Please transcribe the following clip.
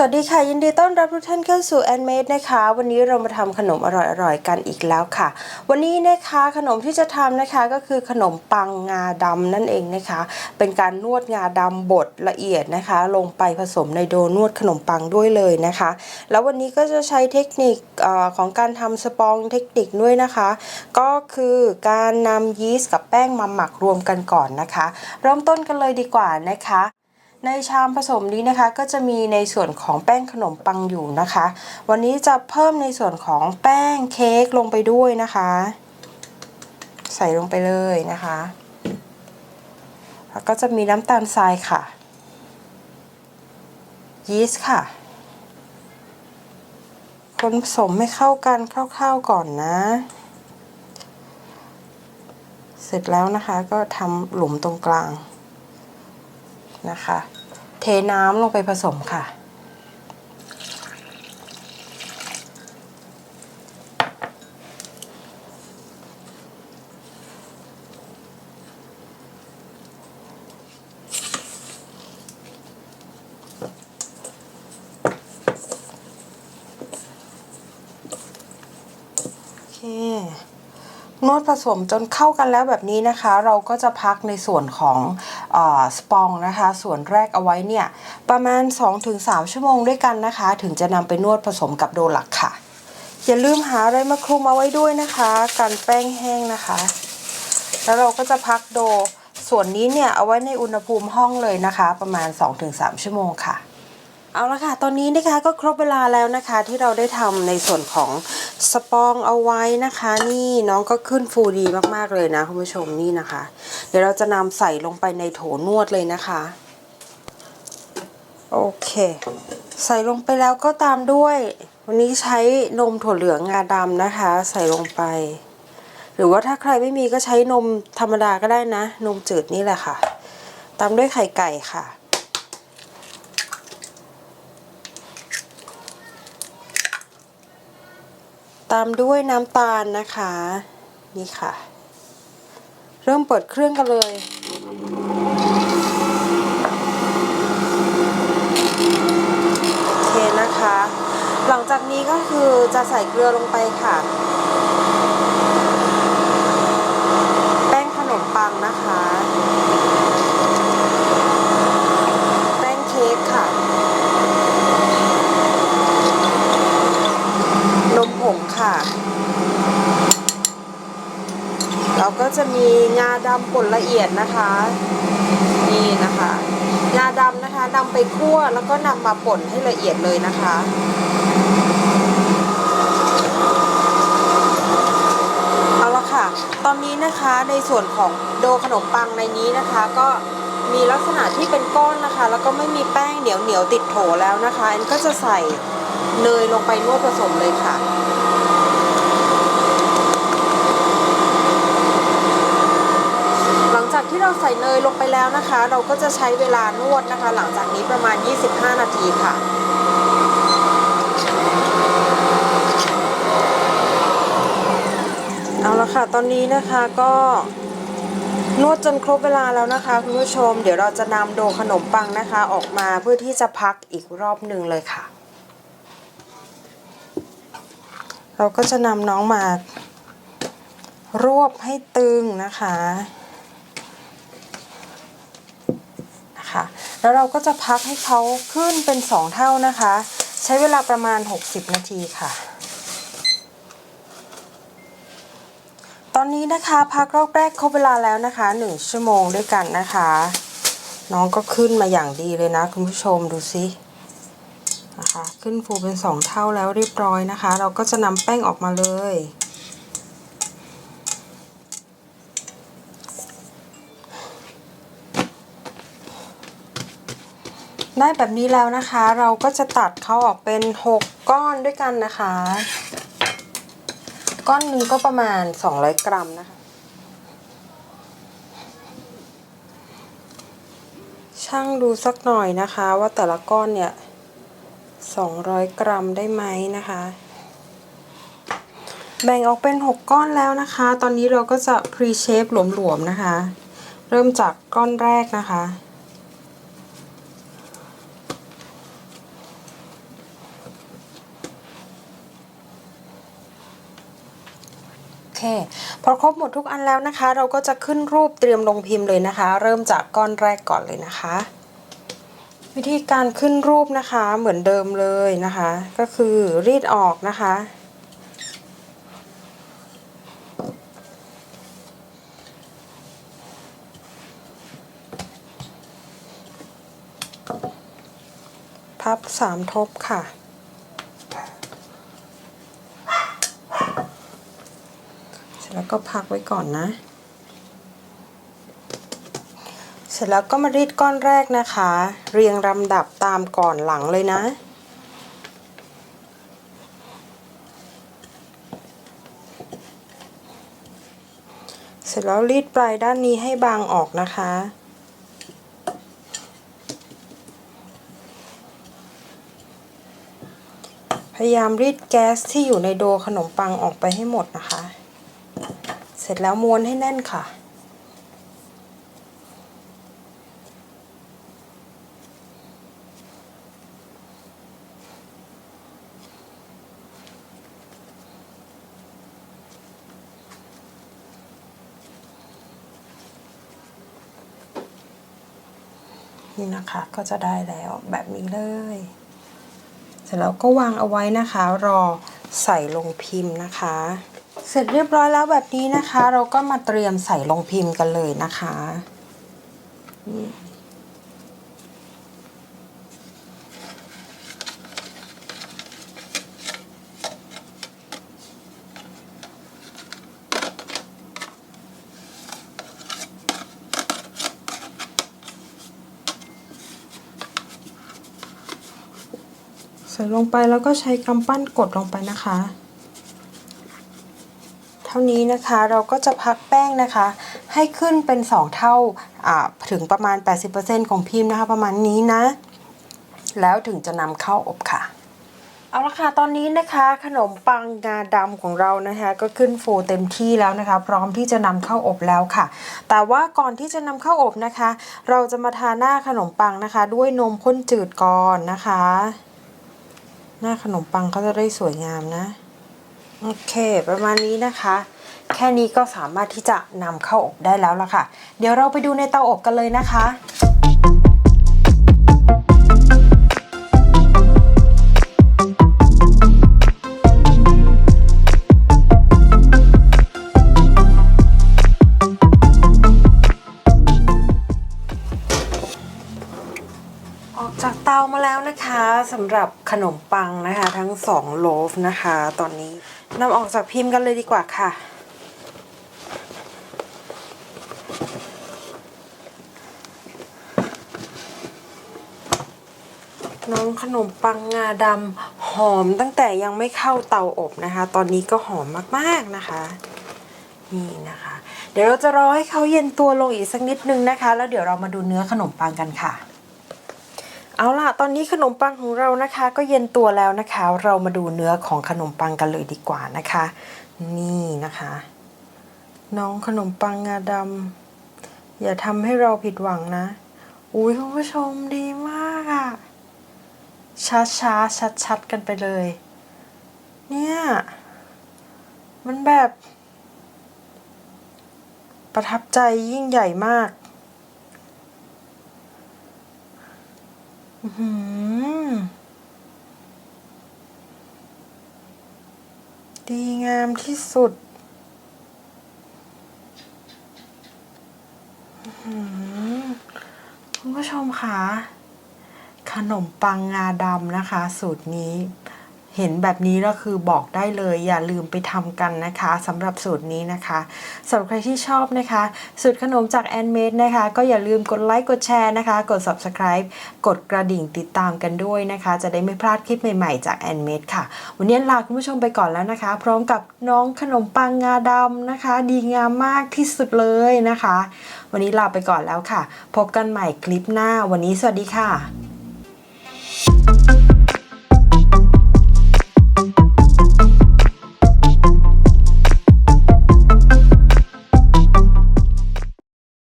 สวัสดีค่ะ ยินดีต้อนรับทุกท่านเข้าสู่ a n m a d e นะคะ วันนี้เรามาทำขนมอร่อยๆกันอีกแล้วค่ะ วันนี้นะคะขนมที่จะทำนะคะก็คือขนมปังงาดำนั่นเองนะคะ เป็นการนวดงาดำบดละเอียดนะคะ ลงไปผสมในโดนวดขนมปังด้วยเลยนะคะ แล้ววันนี้ก็จะใช้เทคนิคอของการทำสปองเทคนิคด้วยนะคะ ก็คือการนำยีสต์กับแป้งมาหมักรวมกันก่อนนะคะ เริ่มต้นกันเลยดีกว่านะคะ ในชามผสมนี้นะคะก็จะมีในส่วนของแป้งขนมปังอยู่นะคะ วันนี้จะเพิ่มในส่วนของแป้งเค้กลงไปด้วยนะคะ ใส่ลงไปเลยนะคะแล้วก็จะมีน้ำตาลทรายค่ะ ยีสต์ค่ะ คนผสมให้เข้ากันคร่าวๆก่อนนะ เสร็จแล้วนะคะก็ทำหลุมตรงกลาง นะคะ เทน้ำลงไปผสมค่ะ โอเค นวดผสมจนเข้ากันแล้วแบบนี้นะคะ เราก็จะพักในส่วนของอสปองนะคะ ส่วนแรกเอาไว้เนี่ย ประมาณ 2-3 ชั่วโมงด้วยกันนะคะ ถึงจะนำไปนวดผสมกับโดหลักค่ะ อย่าลืมหาอะไรมาคลุมเอาไว้ด้วยนะคะกันแป้งแห้งนะคะ แล้วเราก็จะพักโดส่วนนี้เนี่ยเอาไว้ในอุณหภูมิห้องเลยนะคะ ประมาณ 2-3 ชั่วโมงค่ะ เอาละค่ะ ตอนนี้นะคะก็ครบเวลาแล้วนะคะที่เราได้ทำในส่วนของสปองเอาไว้นะคะ นี่น้องก็ขึ้นฟูดีมากๆเลยนะคุณผู้ชมนี่นะคะ เดี๋ยวเราจะนำใส่ลงไปในโถนวดเลยนะคะ โอเค ใส่ลงไปแล้วก็ตามด้วย วันนี้ใช้นมถั่วเหลืองงาดำนะคะ ใส่ลงไป หรือว่าถ้าใครไม่มีก็ใช้นมธรรมดาก็ได้นะ นมจืดนี่แหละค่ะ ตามด้วยไข่ไก่ค่ะ ตามด้วยน้ำตาลนะคะ นี่ค่ะ เริ่มเปิดเครื่องกันเลย โอเคนะคะ หลังจากนี้ก็คือจะใส่เกลือลงไปค่ะ แป้งขนมปังนะคะ แป้งเค้กค่ะ นมผงค่ะ เรา ก็จะมีงาดำป่นละเอียดนะคะ นี่นะคะ งาดำนะคะนำไปคั่วแล้วก็นำมาป่นให้ละเอียดเลยนะคะเอาละค่ะ ตอนนี้นะคะในส่วนของโดขนมปังในนี้นะคะ ก็มีลักษณะที่เป็นก้อนนะคะ แล้วก็ไม่มีแป้งเหนียวเหนียวติดโถแล้วนะคะอันก็จะใส่เนยลงไปนวดผสมเลยค่ะ หลังจากที่ เราใส่เนยลงไปแล้วนะคะ เราก็จะใช้เวลานวดนะคะ หลังจากนี้ประมาณ 25 นาทีค่ะเอาละค่ะ ตอนนี้นะคะก็นวดจนครบเวลาแล้วนะคะคุณผู้ชม เดี๋ยวเราจะนำโดขนมปังนะคะ ออกมาเพื่อที่จะพักอีกรอบหนึ่งเลยค่ะ เราก็จะนำน้องมารวบให้ตึงนะคะนะ คะแล้วเราก็จะพักให้เขาขึ้นเป็น 2 เท่านะคะ ใช้เวลาประมาณ 60 นาทีค่ะ ตอนนี้นะคะพักรอบแรกครบเวลาแล้วนะคะ 1 ชั่วโมงด้วยกันนะคะ น้องก็ขึ้นมาอย่างดีเลยนะ คุณผู้ชมดูสินะคะ ขึ้นฟูเป็น 2 เท่าแล้วเรียบร้อยนะคะ เราก็จะนำแป้งออกมาเลย ได้แบบนี้แล้วนะคะ เราก็จะตัดเขาออกเป็น 6 ก้อนด้วยกันนะคะ ก้อนหนึ่งก็ประมาณ 200 กรัมนะคะ ช่างดูสักหน่อยนะคะ ว่าแต่ละก้อนเนี่ย 200 กรัมได้ไหมนะคะ แบ่งออกเป็น 6 ก้อนแล้วนะคะ ตอนนี้เราก็จะ pre shape หลวมๆนะคะ เริ่มจากก้อนแรกนะคะ เค พอครบหมดทุกอันแล้วนะคะ เราก็จะขึ้นรูปเตรียมลงพิมพ์เลยนะคะ เริ่มจากก้อนแรกก่อนเลยนะคะ วิธีการขึ้นรูปนะคะเหมือนเดิมเลยนะคะ ก็คือรีดออกนะคะพับสามทบค่ะ เส ร็จแล้วก็พักไว้ก่อนนะ เสร็จแล้วก็มารีดก้อนแรกนะคะ เรียงลำดับตามก่อนหลังเลยนะเสร็จแล้วรีดปลายด้านนี้ให้บางออกนะคะ พยายามรีดแก๊สที่อยู่ในโดขนมปังออกไปให้หมดนะคะ ร็จแล้วม้วนให้แน่นค่ะ นี่นะคะก็จะได้แล้วแบบนี้เลย เสร็จแล้วก็วางเอาไว้นะคะ รอใส่ลงพิมพ์นะคะ เสร็จเรียบร้อยแล้วแบบนี้นะคะ เราก็มาเตรียมใส่ลงพิมพ์กันเลยนะคะใส่ลงไปแล้วก็ใช้กำปั้นกดลงไปนะคะ ท่านี้นะคะ เราก็จะพักแป้งนะคะ ให้ขึ้นเป็น 2 เท่าถึงประมาณ 80%ของพิมพ์นะคะ ประมาณนี้นะ แล้วถึงจะนำเข้าอบค่ะเอาละค่ะตอนนี้นะคะขนมปังงาดำของเรานะคะ ก็ขึ้นฟูเต็มที่แล้วนะคะ พร้อมที่จะนำเข้าอบแล้วค่ะ แต่ว่าก่อนที่จะนำเข้าอบนะคะ เราจะมาทาหน้าขนมปังนะคะ ด้วยนมข้นจืดก่อนนะคะ หน้าขนมปังเขาจะได้สวยงามนะ โอเค ประมาณนี้นะคะ แค่นี้ก็สามารถที่จะนำเข้าอบได้แล้วละค่ะ เดี๋ยวเราไปดูในเตาอบกันเลยนะคะออกจากเตามาแล้วนะคะสำหรับ ขนมปังนะคะ ทั้งสองโลฟนะคะ ตอนนี้นำออกจากพิมพ์กันเลยดีกว่าค่ะ น้องขนมปังงาดำหอมตั้งแต่ยังไม่เข้าเตาอบนะคะ ตอนนี้ก็หอมมากๆนะคะ นี่นะคะ เดี๋ยวเราจะรอให้เขาเย็นตัวลงอีกสักนิดนึงนะคะ แล้วเดี๋ยวเรามาดูเนื้อขนมปังกันค่ะ เอาล่ะ ตอนนี้ขนมปังของเรานะคะ ก็เย็นตัวแล้วนะคะ เรามาดูเนื้อของขนมปังกันเลยดีกว่านะคะ นี่นะคะ น้องขนมปังงาดำอย่าทำให้เราผิดหวังนะ อุ้ยคุณผู้ชมดีมากอะช้าช้าชัดชัดๆกันไปเลย เนี่ย มันแบบ ประทับใจยิ่งใหญ่มาก อื้อหือ ดีงามที่สุด คุณผู้ชมคะขนมปังงาดำนะคะ สูตรนี้ เห็นแบบนี้แล้วคือบอกได้เลยอย่าลืมไปทำกันนะคะสำหรับสูตรนี้นะคะสำหรับใครที่ชอบนะคะ สูตรขนมจากแอนเมดนะคะก็อย่าลืมกดไลค์กดแชร์นะคะ กด subscribe กดกระดิ่งติดตามกันด้วยนะคะ จะได้ไม่พลาดคลิปใหม่ๆจากแอนเมดค่ะ วันนี้ลาคุณผู้ชมไปก่อนแล้วนะคะ พร้อมกับน้องขนมปังงาดำนะคะ ดีงามมากที่สุดเลยนะคะ วันนี้ลาไปก่อนแล้วค่ะ พบกันใหม่คลิปหน้าวันนี้สวัสดีค่ะ